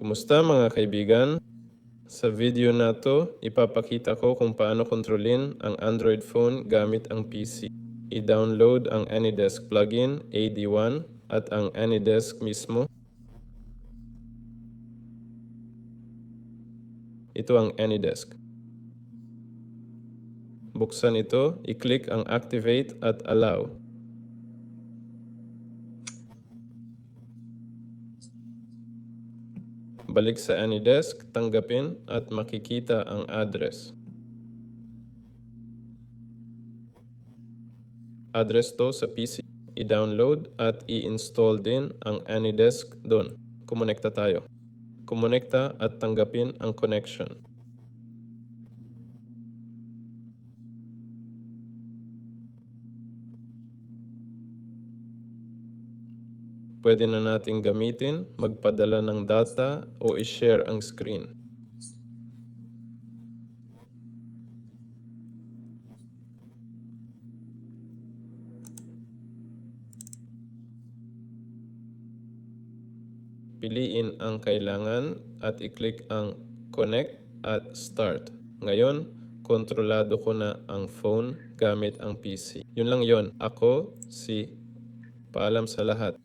Kumusta mga kaibigan? Sa video na to, ipapakita ko kung paano kontrolin ang Android phone gamit ang PC. I-download ang AnyDesk plugin AD1 at ang AnyDesk mismo. Ito ang AnyDesk. Buksan ito, i-click ang Activate at Allow. Balik sa AnyDesk, tanggapin at makikita ang address. Address to sa PC. I-download at i-install din ang AnyDesk doon. Kumonekta tayo. Kumonekta at tanggapin ang connection. Pwede na nating gamitin, magpadala ng data o i-share ang screen. Piliin ang kailangan at i-click ang Connect at Start. Ngayon, kontrolado ko na ang phone gamit ang PC. Yun lang yon. Ako, si Paalam sa lahat.